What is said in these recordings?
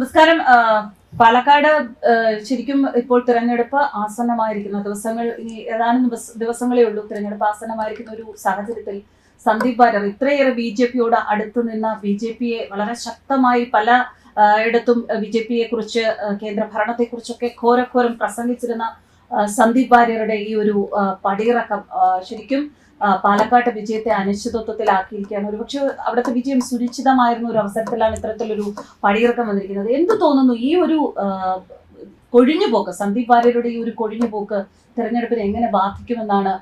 നമസ്കാരം. പാലക്കാട് ശരിക്കും ഇപ്പോൾ തിരഞ്ഞെടുപ്പ് ആസന്നമായിരിക്കുന്ന ദിവസങ്ങൾ ഇനി ഏതാനും ദിവസങ്ങളേ ഉള്ളൂ തിരഞ്ഞെടുപ്പ് ആസന്നമായിരിക്കുന്ന ഒരു സാഹചര്യത്തിൽ സന്ദീപ് വാര്യർ ഇത്രയേറെ ബി ജെ പിയോട് അടുത്ത് നിന്ന ബി ജെ പിയെ വളരെ ശക്തമായി പല ഇടത്തും ബി ജെ പിയെ കുറിച്ച് കേന്ദ്ര ഭരണത്തെ കുറിച്ചൊക്കെ ഘോരഘോരം പ്രസംഗിച്ചിരുന്ന സന്ദീപ് വാര്യരുടെ ഈ ഒരു പടിയിറക്കം ശരിക്കും പാലക്കാട്ട് വിജയത്തെ അനിശ്ചിതത്വത്തിലാക്കിയിരിക്കുകയാണ്. ഒരുപക്ഷെ അവിടുത്തെ വിജയം സുനിശ്ചിതമായിരുന്ന ഒരു അവസരത്തിലാണ് ഇത്തരത്തിലൊരു പടിയിറക്കം വന്നിരിക്കുന്നത്. എന്ത് തോന്നുന്നു ഈ ഒരു കൊഴിഞ്ഞുപോക്ക് സന്ദീപ് വാര്യരുടെ ഈ ഒരു കൊഴിഞ്ഞുപോക്ക് തെരഞ്ഞെടുപ്പിനെ എങ്ങനെ ബാധിക്കുമെന്നാണ്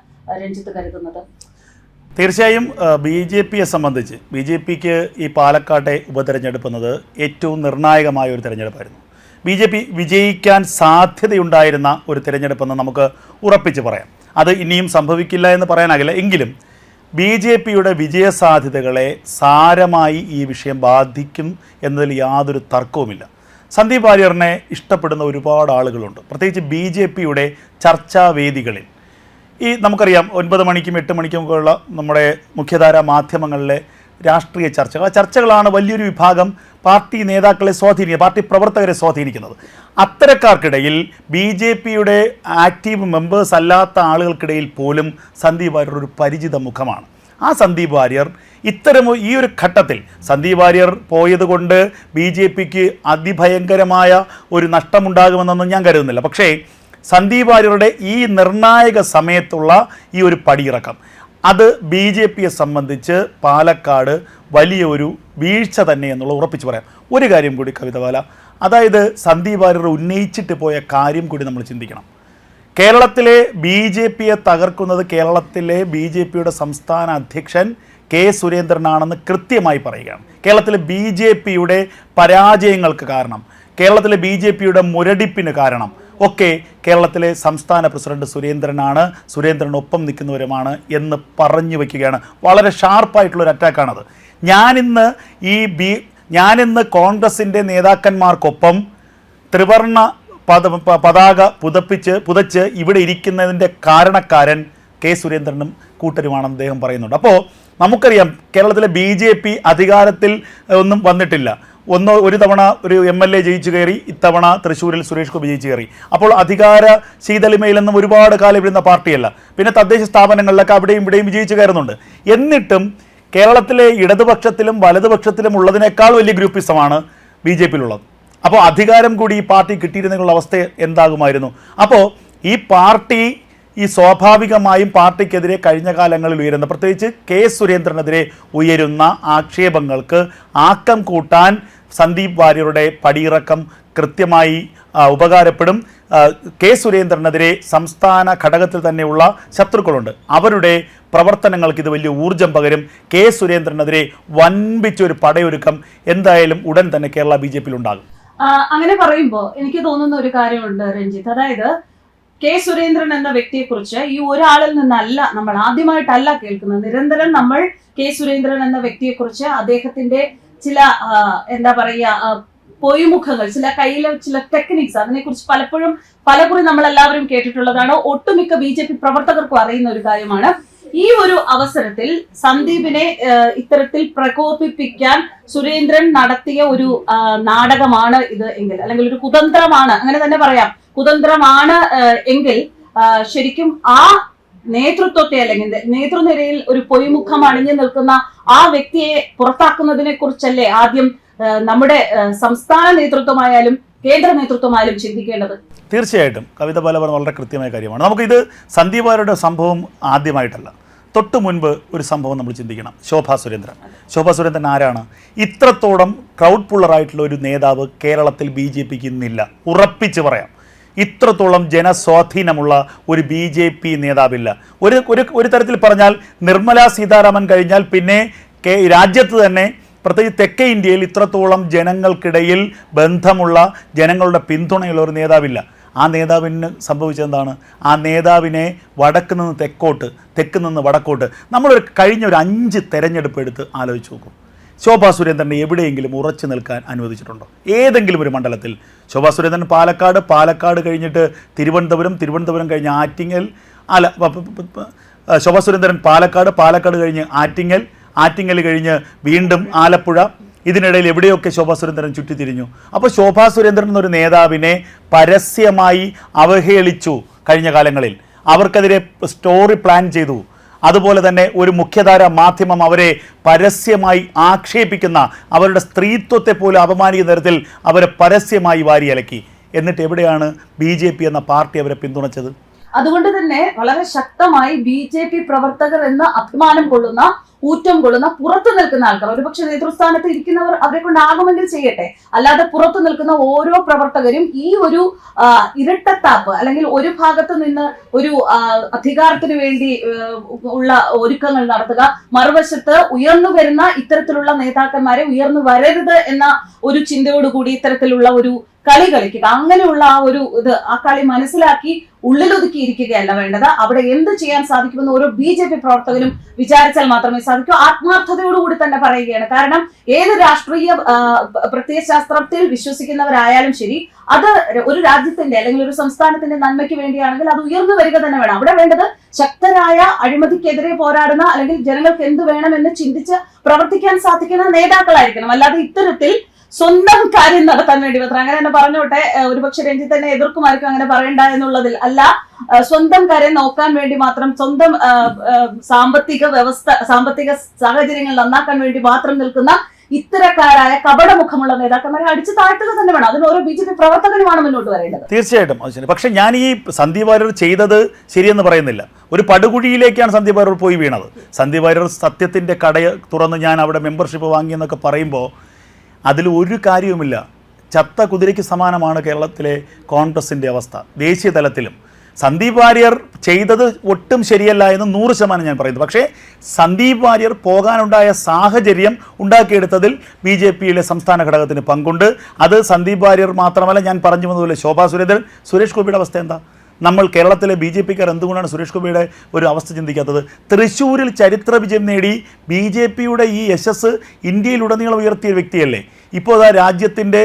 രഞ്ജിത്ത് കരുതുന്നത്? തീർച്ചയായും ബി ജെ പിയെ സംബന്ധിച്ച് ബി ജെ പിക്ക് ഈ പാലക്കാട്ടെ ഉപതെരഞ്ഞെടുപ്പ് എന്നത് ഏറ്റവും നിർണായകമായ ഒരു തെരഞ്ഞെടുപ്പായിരുന്നു. ബി ജെ പി വിജയിക്കാൻ സാധ്യതയുണ്ടായിരുന്ന ഒരു തിരഞ്ഞെടുപ്പെന്ന് നമുക്ക് ഉറപ്പിച്ച് പറയാം. അത് ഇനിയും സംഭവിക്കില്ല എന്ന് പറയാനാകില്ല. എങ്കിലും ബി ജെ പിയുടെ വിജയസാധ്യതകളെ സാരമായി ഈ വിഷയം ബാധിക്കും എന്നതിൽ യാതൊരു തർക്കവുമില്ല. സന്ദീപ് വാര്യറിനെ ഇഷ്ടപ്പെടുന്ന ഒരുപാട് ആളുകളുണ്ട്. പ്രത്യേകിച്ച് ബി ജെ പിയുടെ ചർച്ചാവേദികളിൽ ഈ നമുക്കറിയാം ഒൻപത് മണിക്കും എട്ട് മണിക്കും ഒക്കെയുള്ള നമ്മുടെ മുഖ്യധാരാ മാധ്യമങ്ങളിലെ രാഷ്ട്രീയ ചർച്ചകൾ. ആ ചർച്ചകളാണ് വലിയൊരു വിഭാഗം പാർട്ടി നേതാക്കളെ സ്വാധീനിക്കുക പാർട്ടി പ്രവർത്തകരെ സ്വാധീനിക്കുന്നത്. അത്തരക്കാർക്കിടയിൽ ബി ജെ പിയുടെ ആക്റ്റീവ് മെമ്പേഴ്സ് അല്ലാത്ത ആളുകൾക്കിടയിൽ പോലും സന്ദീപ് വാര്യർ ഒരു പരിചിത മുഖമാണ്. ആ സന്ദീപ് വാര്യർ ഇത്തരം ഈ ഒരു ഘട്ടത്തിൽ സന്ദീപ് വാര്യർ പോയതുകൊണ്ട് ബി ജെ പിക്ക് അതിഭയങ്കരമായ ഒരു നഷ്ടമുണ്ടാകുമെന്നൊന്നും ഞാൻ കരുതുന്നില്ല. പക്ഷേ സന്ദീപ് വാര്യരുടെ ഈ നിർണായക സമയത്തുള്ള ഈ ഒരു പടിയിറക്കം അത് ബി ജെ പിയെ സംബന്ധിച്ച് പാലക്കാട് വലിയ ഒരു വീഴ്ച തന്നെ എന്നുള്ള ഉറപ്പിച്ച് പറയാം. ഒരു കാര്യം കൂടി കവിതവാല അതായത് സന്ദീപ് വാര്യർ ഉന്നയിച്ചിട്ട് പോയ കാര്യം കൂടി നമ്മൾ ചിന്തിക്കണം. കേരളത്തിലെ ബി ജെ പിയെ തകർക്കുന്നത് കേരളത്തിലെ ബി ജെ പിയുടെ സംസ്ഥാന അധ്യക്ഷൻ കെ സുരേന്ദ്രനാണെന്ന് കൃത്യമായി പറയുകയാണ്. കേരളത്തിലെ ബി ജെ പിയുടെ പരാജയങ്ങൾക്ക് കാരണം കേരളത്തിലെ ബി ജെ പിയുടെ മുരടിപ്പിന് കാരണം ഒക്കെ കേരളത്തിലെ സംസ്ഥാന പ്രസിഡന്റ് സുരേന്ദ്രനാണ്. സുരേന്ദ്രനൊപ്പം നിൽക്കുന്നവരുമാണ് എന്ന് പറഞ്ഞു വയ്ക്കുകയാണ്. വളരെ ഷാർപ്പായിട്ടുള്ളൊരു അറ്റാക്കാണത്. ഞാനിന്ന് ഈ ബി ഞാനിന്ന് കോൺഗ്രസിന്റെ നേതാക്കന്മാർക്കൊപ്പം ത്രിവർണ പത പതാക പുതപ്പിച്ച് പുതച്ച് ഇവിടെ ഇരിക്കുന്നതിന്റെ കാരണക്കാരൻ കെ സുരേന്ദ്രനും കൂട്ടരുമാണെന്ന് അദ്ദേഹം പറയുന്നുണ്ട്. അപ്പോൾ നമുക്കറിയാം കേരളത്തിലെ ബി ജെ പി അധികാരത്തിൽ ഒന്നും വന്നിട്ടില്ല. ഒന്ന് ഒരു തവണ ഒരു എം എൽ എ ജയിച്ചു കയറി ഇത്തവണ തൃശ്ശൂരിൽ സുരേഷ് ഗോപി ജയിച്ചു കയറി. അപ്പോൾ അധികാര ശീതളിമയിലൊന്നും ഒരുപാട് കാലം ഇരുന്ന പാർട്ടിയല്ല. പിന്നെ തദ്ദേശ സ്ഥാപനങ്ങളിലൊക്കെ അവിടെയും ഇവിടെയും വിജയിച്ചു കയറുന്നുണ്ട്. എന്നിട്ടും കേരളത്തിലെ ഇടതുപക്ഷത്തിലും വലതുപക്ഷത്തിലും ഉള്ളതിനേക്കാൾ വലിയ ഗ്രൂപ്പിസമാണ് ബി ജെ പിയിലുള്ളത്. അപ്പോൾ അധികാരം കൂടി ഈ പാർട്ടി കിട്ടിയിരുന്നുള്ള അവസ്ഥ എന്താകുമായിരുന്നു? അപ്പോൾ ഈ പാർട്ടി ഈ സ്വാഭാവികമായും പാർട്ടിക്കെതിരെ കഴിഞ്ഞ കാലങ്ങളിൽ ഉയരുന്ന പ്രത്യേകിച്ച് കെ സുരേന്ദ്രനെതിരെ ഉയരുന്ന ആക്ഷേപങ്ങൾക്ക് ആക്കം കൂട്ടാൻ സന്ദീപ് വാര്യരുടെ പടിയിറക്കം കൃത്യമായി ഉപകാരപ്പെടും. കെ സുരേന്ദ്രനെതിരെ സംസ്ഥാന ഘടകത്തിൽ തന്നെയുള്ള ശത്രുക്കളുണ്ട്. അവരുടെ പ്രവർത്തനങ്ങൾക്ക് ഇത് വലിയ ഊർജം പകരും. കെ സുരേന്ദ്രനെതിരെ വൻപിച്ചൊരു പടയൊരുക്കം എന്തായാലും ഉടൻ തന്നെ കേരള ബി ജെ പിയിലുണ്ടാകും അങ്ങനെ പറയുമ്പോൾ എനിക്ക് തോന്നുന്ന ഒരു കാര്യമുണ്ട് രഞ്ജിത്ത്. അതായത് കെ സുരേന്ദ്രൻ എന്ന വ്യക്തിയെക്കുറിച്ച് ഈ ഒരാളിൽ നിന്നല്ല നമ്മൾ ആദ്യമായിട്ടല്ല കേൾക്കുന്നത്. നിരന്തരം നമ്മൾ കെ സുരേന്ദ്രൻ എന്ന വ്യക്തിയെക്കുറിച്ച് അദ്ദേഹത്തിന്റെ ചില എന്താ പറയുക പൊയ്മുഖങ്ങൾ ചില കയ്യിലെ ചില ടെക്നിക്സ് അതിനെക്കുറിച്ച് പലപ്പോഴും പലകുറി നമ്മൾ എല്ലാവരും കേട്ടിട്ടുള്ളതാണ്. ഒട്ടുമിക്ക ബി ജെ പി പ്രവർത്തകർക്കും അറിയുന്ന ഒരു കാര്യമാണ്. ഈ ഒരു അവസരത്തിൽ സന്ദീപിനെ ഇത്തരത്തിൽ പ്രകോപിപ്പിക്കാൻ സുരേന്ദ്രൻ നടത്തിയ ഒരു നാടകമാണ് ഇത് എങ്കിൽ അല്ലെങ്കിൽ ഒരു കുതന്ത്രമാണ് അങ്ങനെ തന്നെ പറയാം. കുതന്ത്രമാണ് എങ്കിൽ ശരിക്കും ആ നേതൃത്വത്തെ അല്ലെങ്കിൽ നേതൃനിരയിൽ ഒരു പൊയ്മുഖം അണിഞ്ഞു നിൽക്കുന്ന ആ വ്യക്തിയെ പുറത്താക്കുന്നതിനെ കുറിച്ചല്ലേ ആദ്യം നമ്മുടെ സംസ്ഥാന നേതൃത്വമായാലും കേന്ദ്ര നേതൃത്വമായാലും ചിന്തിക്കേണ്ടത്? തീർച്ചയായിട്ടും. കവിത പോലെ പറഞ്ഞ വളരെ കൃത്യമായ കാര്യമാണ്. നമുക്കിത് സന്ദീപ് വാര്യരുടെ സംഭവം ആദ്യമായിട്ടല്ല. തൊട്ട് മുൻപ് ഒരു സംഭവം നമ്മൾ ചിന്തിക്കണം. ശോഭാ സുരേന്ദ്രൻ. ശോഭാ സുരേന്ദ്രൻ ആരാണ്? ഇത്രത്തോളം ക്രൗഡ് പുള്ളറായിട്ടുള്ള ഒരു നേതാവ് കേരളത്തിൽ ബി ജെ പിക്ക് ഇന്നില്ല. ഉറപ്പിച്ച് പറയാം. ഇത്രത്തോളം ജനസ്വാധീനമുള്ള ഒരു ബി ജെ പി നേതാവില്ല. ഒരു ഒരു ഒരു തരത്തിൽ പറഞ്ഞാൽ നിർമ്മല സീതാരാമൻ കഴിഞ്ഞാൽ പിന്നെ കേ രാജ്യത്ത് തന്നെ പ്രത്യേകിച്ച് തെക്കേ ഇന്ത്യയിൽ ഇത്രത്തോളം ജനങ്ങൾക്കിടയിൽ ബന്ധമുള്ള ജനങ്ങളുടെ പിന്തുണയുള്ള ഒരു നേതാവില്ല. ആ നേതാവിന് സംഭവിച്ചതെന്താണ്? ആ നേതാവിനെ വടക്ക് നിന്ന് തെക്കോട്ട് തെക്ക് നിന്ന് വടക്കോട്ട് നമ്മളൊരു കഴിഞ്ഞ ഒരു അഞ്ച് തെരഞ്ഞെടുപ്പ് എടുത്ത് ആലോചിച്ച് നോക്കും. ശോഭാ സുരേന്ദ്രനെ എവിടെയെങ്കിലും ഉറച്ചു നിൽക്കാൻ അനുവദിച്ചിട്ടുണ്ടോ? ഏതെങ്കിലും ഒരു മണ്ഡലത്തിൽ. ശോഭാ സുരേന്ദ്രൻ പാലക്കാട് പാലക്കാട് കഴിഞ്ഞിട്ട് തിരുവനന്തപുരം തിരുവനന്തപുരം കഴിഞ്ഞ് ആറ്റിങ്ങൽ അല്ല ശോഭാ സുരേന്ദ്രൻ പാലക്കാട് പാലക്കാട് കഴിഞ്ഞ് ആറ്റിങ്ങൽ ആറ്റിങ്ങൽ കഴിഞ്ഞ് വീണ്ടും ആലപ്പുഴ. ഇതിനിടയിൽ എവിടെയൊക്കെ ശോഭാ സുരേന്ദ്രൻ ചുറ്റിത്തിരിഞ്ഞു? അപ്പോൾ ശോഭാ സുരേന്ദ്രൻ എന്നൊരു നേതാവിനെ പരസ്യമായി അവഹേളിച്ചു കഴിഞ്ഞ കാലങ്ങളിൽ. അവർക്കെതിരെ സ്റ്റോറി പ്ലാൻ ചെയ്തു. അതുപോലെ തന്നെ ഒരു മുഖ്യധാര മാധ്യമം അവരെ പരസ്യമായി ആക്ഷേപിക്കുന്ന അവരുടെ സ്ത്രീത്വത്തെ പോലും അപമാനിക്കുന്ന തരത്തിൽ അവരെ പരസ്യമായി വാരിയലക്കി. എന്നിട്ട് എവിടെയാണ് ബി ജെ പി എന്ന പാർട്ടി അവരെ പിന്തുണച്ചത്? അതുകൊണ്ട് തന്നെ വളരെ ശക്തമായി ബി ജെ പി പ്രവർത്തകർ എന്ന് അഭിമാനം കൊള്ളുന്ന ഊറ്റം കൊള്ളുന്ന പുറത്തു നിൽക്കുന്ന ആൾക്കാർ ഒരുപക്ഷെ നേതൃസ്ഥാനത്ത് ഇരിക്കുന്നവർ അവരെ കൊണ്ടാകുമെങ്കിൽ ചെയ്യട്ടെ. അല്ലാതെ പുറത്തു നിൽക്കുന്ന ഓരോ പ്രവർത്തകരും ഈ ഒരു ഇരട്ടത്താപ്പ് അല്ലെങ്കിൽ ഒരു ഭാഗത്ത് നിന്ന് ഒരു അധികാരത്തിന് വേണ്ടി ഉള്ള ഒരുക്കങ്ങൾ നടത്തുക മറുവശത്ത് ഉയർന്നു വരുന്ന ഇത്തരത്തിലുള്ള നേതാക്കന്മാരെ ഉയർന്നു വരരുത് എന്ന ഒരു ചിന്തയോടുകൂടി ഇത്തരത്തിലുള്ള ഒരു കളി കളിക്കുക. അങ്ങനെയുള്ള ആ ഒരു ഇത് ആ കളി മനസ്സിലാക്കി ഉള്ളിലൊതുക്കി ഇരിക്കുകയല്ല വേണ്ടത്. അവിടെ എന്ത് ചെയ്യാൻ സാധിക്കുമെന്ന് ഓരോ ബി ജെ പി പ്രവർത്തകരും വിചാരിച്ചാൽ മാത്രമേ സാധിക്കൂ ആത്മാർത്ഥതയോടുകൂടി തന്നെ പറയുകയാണ്. കാരണം ഏത് രാഷ്ട്രീയ പ്രത്യയശാസ്ത്രത്തിൽ വിശ്വസിക്കുന്നവരായാലും ശരി അത് ഒരു രാജ്യത്തിന്റെ അല്ലെങ്കിൽ ഒരു സംസ്ഥാനത്തിന്റെ നന്മയ്ക്ക് വേണ്ടിയാണെങ്കിൽ അത് ഉയർന്നു വരിക തന്നെ വേണം. അവിടെ വേണ്ടത് ശക്തരായ അഴിമതിക്കെതിരെ പോരാടുന്ന അല്ലെങ്കിൽ ജനങ്ങൾക്ക് എന്ത് വേണമെന്ന് ചിന്തിച്ച് പ്രവർത്തിക്കാൻ സാധിക്കുന്ന നേതാക്കളായിരിക്കണം. അല്ലാതെ ഇത്തരത്തിൽ സ്വന്തം കാര്യം നടത്താൻ വേണ്ടി മാത്രം. അങ്ങനെ തന്നെ പറഞ്ഞോട്ടെ. ഒരുപക്ഷെ രഞ്ജിത്ത് തന്നെ എതിർക്കുമായിരിക്കും അങ്ങനെ പറയണ്ട എന്നുള്ളതിൽ അല്ല. സ്വന്തം കാര്യം നോക്കാൻ വേണ്ടി മാത്രം സ്വന്തം സാമ്പത്തിക വ്യവസ്ഥ സാമ്പത്തിക സാഹചര്യങ്ങൾ നന്നാക്കാൻ വേണ്ടി മാത്രം നിൽക്കുന്ന ഇത്തരക്കാരായ കപടമുഖമുള്ള നേതാക്കന്മാരെ അടിച്ചു താഴ്ത്തുക തന്നെ വേണം. അതിന് ഓരോ ബി ജെ പി പ്രവർത്തകനുമാണ് മുന്നോട്ട് വരേണ്ടത്. തീർച്ചയായിട്ടും അത് പക്ഷേ ഞാൻ ഈ സന്ദീപ് വാര്യർ ചെയ്തത് ശരിയെന്ന് പറയുന്നില്ല. ഒരു പടുകുഴിയിലേക്കാണ് സന്ദീപ് വാര്യർ പോയി വീണത്. സന്ദീപ് വാര്യർ സത്യത്തിന്റെ കട തുറന്ന് ഞാൻ അവിടെ മെമ്പർഷിപ്പ് വാങ്ങിയെന്നൊക്കെ പറയുമ്പോൾ അതിൽ ഒരു കാര്യവുമില്ല. ചത്ത കുതിരയ്ക്ക് സമാനമാണ് കേരളത്തിലെ കോൺഗ്രസിന്റെ അവസ്ഥ. ദേശീയ തലത്തിലും. സന്ദീപ് വാര്യർ ചെയ്തത് ഒട്ടും ശരിയല്ല എന്ന് നൂറ് ശതമാനം ഞാൻ പറയുന്നു. പക്ഷേ സന്ദീപ് വാര്യർ പോകാനുണ്ടായ സാഹചര്യം ഉണ്ടാക്കിയെടുത്തതിൽ ബി ജെ പിയിലെ സംസ്ഥാന ഘടകത്തിന് പങ്കുണ്ട്. അത് സന്ദീപ് വാര്യർ മാത്രമല്ല ഞാൻ പറഞ്ഞു വന്നതുപോലെ ശോഭാ സുരേന്ദ്രൻ. സുരേഷ് ഗോപിയുടെ അവസ്ഥ എന്താ? നമ്മൾ കേരളത്തിലെ ബി ജെ പിക്കാർ എന്തുകൊണ്ടാണ് സുരേഷ് ഗോപിയുടെ ഒരു അവസ്ഥ ചിന്തിക്കാത്തത്? തൃശ്ശൂരിൽ ചരിത്ര വിജയം നേടി ബി ജെ പിയുടെ ഈ യശസ് ഇന്ത്യയിലുടനീളം ഉയർത്തിയ വ്യക്തിയല്ലേ? ഇപ്പോൾ അതാ രാജ്യത്തിന്റെ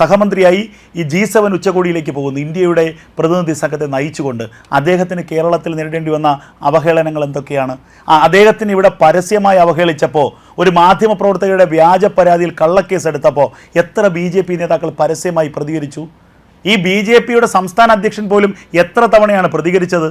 സഹമന്ത്രിയായി ഈ ജി സെവൻ ഉച്ചകോടിയിലേക്ക് പോകുന്നു. ഇന്ത്യയുടെ പ്രതിനിധി സംഘത്തെ നയിച്ചുകൊണ്ട് അദ്ദേഹത്തിന് കേരളത്തിൽ നേരിടേണ്ടി വന്ന അവഹേളനങ്ങൾ എന്തൊക്കെയാണ്? അദ്ദേഹത്തിന് ഇവിടെ പരസ്യമായി അവഹേളിച്ചപ്പോൾ ഒരു മാധ്യമ പ്രവർത്തകരുടെ വ്യാജ പരാതിയിൽ കള്ളക്കേസ് എടുത്തപ്പോൾ എത്ര ബി നേതാക്കൾ പരസ്യമായി പ്രതികരിച്ചു? ഈ ബി ജെ പിയുടെ സംസ്ഥാന അധ്യക്ഷൻ പോലും എത്ര തവണയാണ് പ്രതികരിച്ചത്?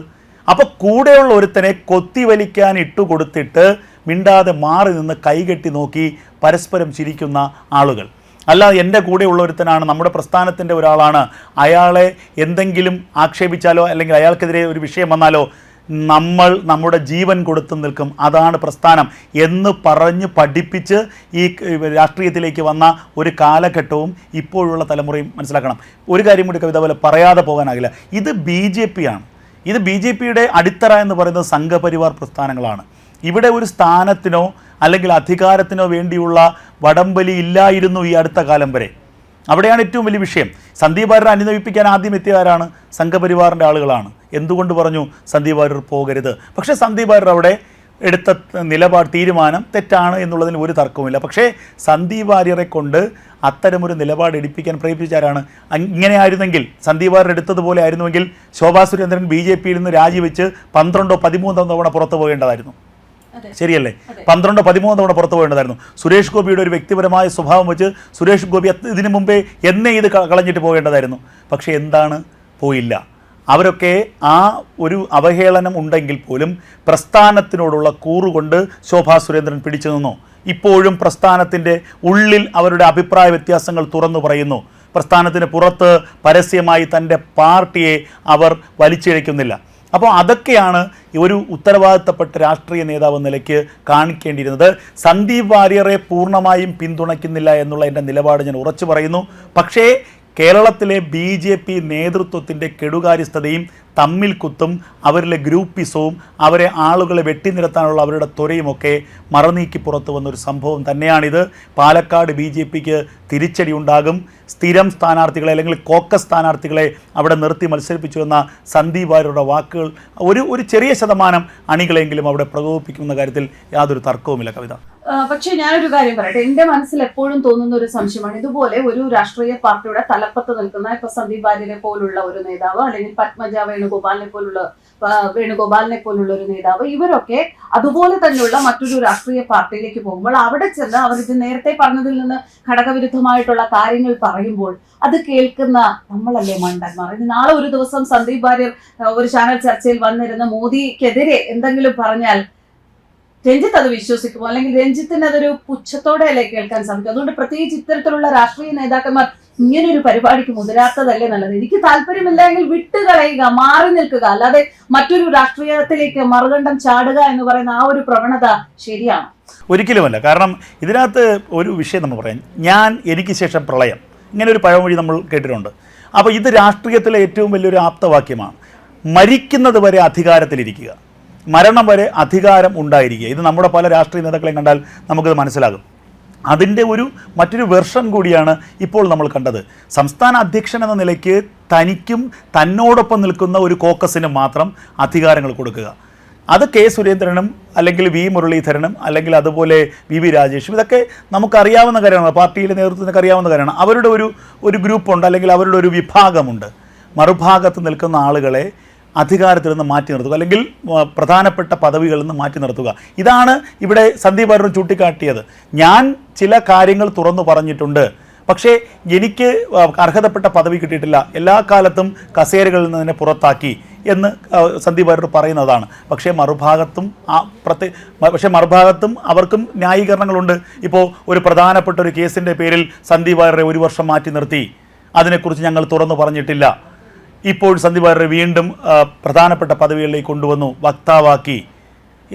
അപ്പോൾ കൂടെയുള്ള ഒരുത്തനെ കൊത്തിവലിക്കാൻ ഇട്ടുകൊടുത്തിട്ട് മിണ്ടാതെ മാറി നിന്ന് കൈകെട്ടി നോക്കി പരസ്പരം ചിരിക്കുന്ന ആളുകൾ. അല്ലാതെ എന്റെ കൂടെയുള്ള ഒരുത്തനാണ് നമ്മുടെ പ്രസ്ഥാനത്തിന്റെ ഒരാളാണ്. അയാളെ എന്തെങ്കിലും ആക്ഷേപിച്ചാലോ അല്ലെങ്കിൽ അയാൾക്കെതിരെ ഒരു വിഷയം വന്നാലോ നമ്മൾ നമ്മുടെ ജീവൻ കൊടുത്തു നിൽക്കും. അതാണ് പ്രസ്ഥാനം. എന്ന് പറഞ്ഞ് പഠിപ്പിച്ച് ഈ രാഷ്ട്രീയത്തിലേക്ക് വന്ന ഒരു കാലഘട്ടവും ഇപ്പോഴുള്ള തലമുറയും മനസ്സിലാക്കണം. ഒരു കാര്യം കൂടി കവിത പോലെ പറയാതെ പോകാനാകില്ല. ഇത് ബി ജെ പി ആണ് ഇത് ബി ജെ പിയുടെ അടിത്തറ എന്ന് പറയുന്നത് സംഘപരിവാർ പ്രസ്ഥാനങ്ങളാണ്. ഇവിടെ ഒരു സ്ഥാനത്തിനോ അല്ലെങ്കിൽ അധികാരത്തിനോ വേണ്ടിയുള്ള വടംവലി ഇല്ലായിരുന്നു ഈ അടുത്ത കാലം വരെ. അവിടെയാണ് ഏറ്റവും വലിയ വിഷയം. സന്ദീപ് വാര്യർ അനുനയിപ്പിക്കാൻ ആദ്യം എത്തിയവരാണ് സംഘപരിവാറിന്റെ ആളുകളാണ്. എന്തുകൊണ്ട് പറഞ്ഞു സന്ദീപ് വാര്യർ പോകരുത്? പക്ഷേ സന്ദീപ് വാര്യർ അവിടെ എടുത്ത നിലപാട് തീരുമാനം തെറ്റാണ് എന്നുള്ളതിന് ഒരു തർക്കവുമില്ല. പക്ഷേ സന്ദീപ് കൊണ്ട് അത്തരമൊരു നിലപാട് എടുപ്പിക്കാൻ പ്രേരിപ്പിച്ചാരാണ് ഇങ്ങനെയായിരുന്നെങ്കിൽ സന്ദീപ് വാര്യർ എടുത്തതുപോലെ ആയിരുന്നുവെങ്കിൽ ശോഭാ സുരേന്ദ്രൻ ബി ജെ പിയിൽ നിന്ന് രാജിവെച്ച് പന്ത്രണ്ടോ പതിമൂന്നോ തവണ പുറത്തു പോകേണ്ടതായിരുന്നു ശരിയല്ലേ? പന്ത്രണ്ടോ പതിമൂന്നോ തവണ പുറത്തു പോകേണ്ടതായിരുന്നു. സുരേഷ് ഗോപിയുടെ ഒരു വ്യക്തിപരമായ സ്വഭാവം വെച്ച് സുരേഷ് ഗോപി ഇതിനു മുമ്പേ എന്നെ ഇത് കളഞ്ഞിട്ട് പോകേണ്ടതായിരുന്നു. പക്ഷേ എന്താണ്? പോയില്ല. അവരൊക്കെ ആ ഒരു അവഹേളനം ഉണ്ടെങ്കിൽ പോലും പ്രസ്ഥാനത്തിനോടുള്ള കൂറുകൊണ്ട് ശോഭാ സുരേന്ദ്രൻ പിടിച്ചു നിന്നു. ഇപ്പോഴും പ്രസ്ഥാനത്തിന്റെ ഉള്ളിൽ അവരുടെ അഭിപ്രായ വ്യത്യാസങ്ങൾ തുറന്നു പറയുന്നു. പ്രസ്ഥാനത്തിന് പുറത്ത് പരസ്യമായി തന്റെ പാർട്ടിയെ അവർ വലിച്ചിഴയ്ക്കുന്നില്ല. അപ്പോൾ അതൊക്കെയാണ് ഒരു ഉത്തരവാദിത്തപ്പെട്ട രാഷ്ട്രീയ നേതാവ് നിലയ്ക്ക് കാണിക്കേണ്ടിയിരുന്നത്. സന്ദീപ് വാര്യറെ പൂർണമായും പിന്തുണയ്ക്കുന്നില്ല എന്നുള്ള എന്റെ നിലപാട് ഞാൻ ഉറച്ചു പറയുന്നു. പക്ഷേ കേരളത്തിലെ ബി ജെ പി നേതൃത്വത്തിന്റെ കെടുകാര്യസ്ഥതയും തമ്മിൽ കുത്തും അവരിലെ ഗ്രൂപ്പിസവും അവരെ ആളുകളെ വെട്ടിനിരത്താനുള്ള അവരുടെ ത്വരയുമൊക്കെ മറനീക്കി പുറത്തു വന്നൊരു സംഭവം തന്നെയാണിത്. പാലക്കാട് ബി ജെ പിക്ക് തിരിച്ചടി ഉണ്ടാകും. സ്ഥിരം സ്ഥാനാർത്ഥികളെ അല്ലെങ്കിൽ കോക്കസ് സ്ഥാനാർത്ഥികളെ അവിടെ നിർത്തി മത്സരിപ്പിച്ചു എന്ന സന്ദീപ് വാക്കുകൾ ഒരു ഒരു ചെറിയ ശതമാനം അണികളെങ്കിലും അവിടെ പ്രകോപിപ്പിക്കുന്ന കാര്യത്തിൽ യാതൊരു തർക്കവുമില്ല കവിത. പക്ഷേ ഞാനൊരു കാര്യം പറയട്ടെ. എന്റെ മനസ്സിൽ എപ്പോഴും തോന്നുന്ന ഒരു സംശയമാണ്. ഇതുപോലെ ഒരു രാഷ്ട്രീയ പാർട്ടിയുടെ തലപ്പത്ത് നിൽക്കുന്ന ഇപ്പൊ സന്ദീപ് വാര്യരെ പോലുള്ള ഒരു നേതാവ് അല്ലെങ്കിൽ പത്മജ വേണുഗോപാലിനെ പോലുള്ള വേണുഗോപാലിനെ പോലുള്ള ഒരു നേതാവ് ഇവരൊക്കെ അതുപോലെ തന്നെയുള്ള മറ്റൊരു രാഷ്ട്രീയ പാർട്ടിയിലേക്ക് പോകുമ്പോൾ അവിടെ ചെന്ന് അവർ ഇത് നേരത്തെ പറഞ്ഞതിൽ നിന്ന് ഘടകവിരുദ്ധമായിട്ടുള്ള കാര്യങ്ങൾ പറയുമ്പോൾ അത് കേൾക്കുന്ന നമ്മളല്ലേ മണ്ടന്മാർ? ഇത് നാളെ ഒരു ദിവസം സന്ദീപ് വാര്യർ ഒരു ചാനൽ ചർച്ചയിൽ വന്നിരുന്ന മോദിക്കെതിരെ എന്തെങ്കിലും പറഞ്ഞാൽ രഞ്ജിത്ത് അത് വിശ്വസിക്കുമോ? അല്ലെങ്കിൽ രഞ്ജിത്തിന് അതൊരു പുച്ഛത്തോടെ അല്ലേ കേൾക്കാൻ സാധിക്കും? അതുകൊണ്ട് പ്രത്യേകിച്ച് ഇത്തരത്തിലുള്ള രാഷ്ട്രീയ നേതാക്കന്മാർ ഇങ്ങനെ ഒരു പരിപാടിക്ക് മുതിരാത്തതല്ലേ നല്ലത്? എനിക്ക് താല്പര്യമില്ല എങ്കിൽ വിട്ടുകളയുക മാറി നിൽക്കുക. അല്ലാതെ മറ്റൊരു രാഷ്ട്രീയത്തിലേക്ക് മറുകണ്ഠം ചാടുക എന്ന് പറയുന്ന ആ ഒരു പ്രവണത ശരിയാണ്. ഒരിക്കലുമല്ല. കാരണം ഇതിനകത്ത് ഒരു വിഷയം നമ്മൾ പറയാം. ഞാൻ എനിക്ക് ശേഷം പ്രളയം. ഇങ്ങനെ ഒരു പഴമൊഴി നമ്മൾ കേട്ടിട്ടുണ്ട്. അപ്പോൾ ഇത് രാഷ്ട്രീയത്തിലെ ഏറ്റവും വലിയൊരു ആപ്തവാക്യമാണ്. മരിക്കുന്നത് വരെ അധികാരത്തിലിരിക്കുക. മരണം വരെ അധികാരം ഉണ്ടായിരിക്കുക. ഇത് നമ്മുടെ പല രാഷ്ട്രീയ നേതാക്കളെയും കണ്ടാൽ നമുക്കത് മനസ്സിലാകും. അതിന്റെ ഒരു മറ്റൊരു വെർഷൻ കൂടിയാണ് ഇപ്പോൾ നമ്മൾ കണ്ടത്. സംസ്ഥാന അധ്യക്ഷൻ എന്ന നിലയ്ക്ക് തനിക്കും തന്നോടൊപ്പം നിൽക്കുന്ന ഒരു കോക്കസിനും മാത്രം അധികാരങ്ങൾ കൊടുക്കുക. അത് കെ സുരേന്ദ്രനും അല്ലെങ്കിൽ വി മുരളീധരനും അല്ലെങ്കിൽ അതുപോലെ വി വി രാജേഷും ഇതൊക്കെ നമുക്കറിയാവുന്ന കാര്യമാണ്. പാർട്ടിയിലെ നേതൃത്വത്തിനൊക്കെ അറിയാവുന്ന കാര്യമാണ്. അവരുടെ ഒരു ഒരു ഗ്രൂപ്പുണ്ട് അല്ലെങ്കിൽ അവരുടെ ഒരു വിഭാഗമുണ്ട്. മറുഭാഗത്ത് നിൽക്കുന്ന ആളുകളെ അധികാരത്തിൽ നിന്ന് മാറ്റി നിർത്തുക അല്ലെങ്കിൽ പ്രധാനപ്പെട്ട പദവികളിൽ നിന്ന് മാറ്റി നിർത്തുക. ഇതാണ് ഇവിടെ സന്ദീപ് അരുൺ ചൂണ്ടിക്കാട്ടിയത്. ഞാൻ ചില കാര്യങ്ങൾ തുറന്നു പറഞ്ഞിട്ടുണ്ട്. പക്ഷേ എനിക്ക് അർഹതപ്പെട്ട പദവി കിട്ടിയിട്ടില്ല. എല്ലാ കാലത്തും കസേരകളിൽ നിന്ന് തന്നെ പുറത്താക്കി എന്ന് സന്ദീപ് അരുൺ പറയുന്നതാണ്. പക്ഷേ മറുഭാഗത്തും ആ പ്രത്യേക പക്ഷേ മറുഭാഗത്തും അവർക്കും ന്യായീകരണങ്ങളുണ്ട്. ഇപ്പോൾ ഒരു പ്രധാനപ്പെട്ട ഒരു കേസിന്റെ പേരിൽ സന്ദീപ് അരുറെ ഒരു വർഷം മാറ്റി നിർത്തി. അതിനെക്കുറിച്ച് ഞങ്ങൾ തുറന്നു പറഞ്ഞിട്ടില്ല. ഇപ്പോൾ സന്ദീപ് വാര്യരെ വീണ്ടും പ്രധാനപ്പെട്ട പദവികളിലേക്ക് കൊണ്ടുവന്നു വക്താവാക്കി.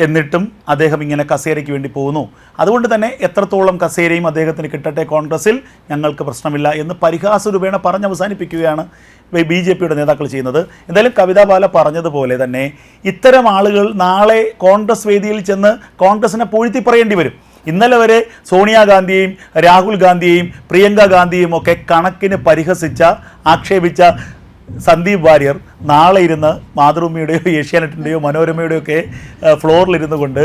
എന്നിട്ടും അദ്ദേഹം ഇങ്ങനെ കസേരയ്ക്ക് വേണ്ടി പോകുന്നു. അതുകൊണ്ട് തന്നെ എത്രത്തോളം കസേരയും അദ്ദേഹത്തിന് കിട്ടട്ടെ കോൺഗ്രസിൽ ഞങ്ങൾക്ക് പ്രശ്നമില്ല എന്ന് പരിഹാസ രൂപേണ പറഞ്ഞ് അവസാനിപ്പിക്കുകയാണ് ബി ജെ പിയുടെ നേതാക്കൾ ചെയ്യുന്നത്. എന്തായാലും കവിതാ ബാല പറഞ്ഞതുപോലെ തന്നെ ഇത്തരം ആളുകൾ നാളെ കോൺഗ്രസ് വേദിയിൽ ചെന്ന് കോൺഗ്രസിനെ പൂഴ്ത്തി പറയേണ്ടി വരും. ഇന്നലെ വരെ സോണിയാഗാന്ധിയെയും രാഹുൽ ഗാന്ധിയെയും പ്രിയങ്ക ഗാന്ധിയും ഒക്കെ കണക്കിന് പരിഹസിച്ച ആക്ഷേപിച്ച സന്ദീപ് വാര്യർ നാളെ ഇരുന്ന് മാതൃഭൂമിയുടെയോ ഏഷ്യാനെറ്റിന്റെയോ മനോരമയുടെയോ ഒക്കെ ഫ്ലോറിലിരുന്നു കൊണ്ട്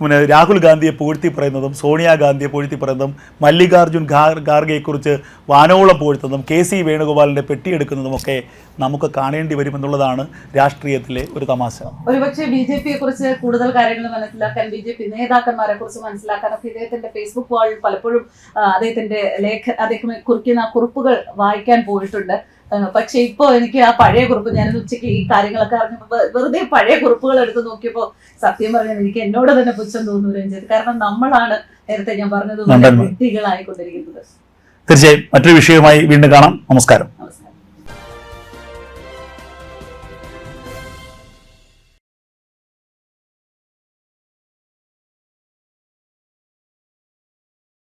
പിന്നെ രാഹുൽ ഗാന്ധിയെ പുകഴ്ത്തി പറയുന്നതും സോണിയാഗാന്ധിയെ പുകഴ്ത്തി പറയുന്നതും മല്ലികാർജുൻ ഖാർ ഖാർഗെയെക്കുറിച്ച് വാനോളം പുകഴ്ത്തുന്നതും കെ സി വേണുഗോപാലിന്റെ പെട്ടിയെടുക്കുന്നതും ഒക്കെ നമുക്ക് കാണേണ്ടി വരുമെന്നുള്ളതാണ് രാഷ്ട്രീയത്തിലെ ഒരു തമാശ. ഒരുപക്ഷെ ബി ജെ പിയെ കുറിച്ച് കൂടുതൽ കാര്യങ്ങൾ മനസ്സിലാക്കാൻ ബി ജെ പി നേതാക്കന്മാരെ കുറിച്ച് മനസ്സിലാക്കാനൊക്കെ ഇദ്ദേഹത്തിന്റെ ഫേസ്ബുക്ക് വാളിൽ പലപ്പോഴും അദ്ദേഹത്തിന്റെ ലേഖ അദ്ദേഹം കുറിക്കുന്ന കുറിപ്പുകൾ വായിക്കാൻ പോയിട്ടുണ്ട്. പക്ഷെ ഇപ്പോ എനിക്ക് ആ പഴയ കുറിപ്പ് ഞാൻ ഉച്ചയ്ക്ക് ഈ കാര്യങ്ങളൊക്കെ അറിഞ്ഞപ്പോൾ വെറുതെ പഴയ കുറിപ്പുകൾ എടുത്ത് നോക്കിയപ്പോൾ സത്യം പറഞ്ഞാൽ എനിക്ക് എന്നോട് തന്നെ പുച്ഛം തോന്നുന്നു രഞ്ജിത്ത് കാരണം നമ്മളാണ് നേരത്തെ ഞാൻ പറഞ്ഞതുപോലെ. കുട്ടികളായിക്കൊണ്ടിരിക്കുന്നത് തീർച്ചയായും മറ്റൊരു വിഷയവുമായി വീണ്ടും കാണാം. നമസ്കാരം.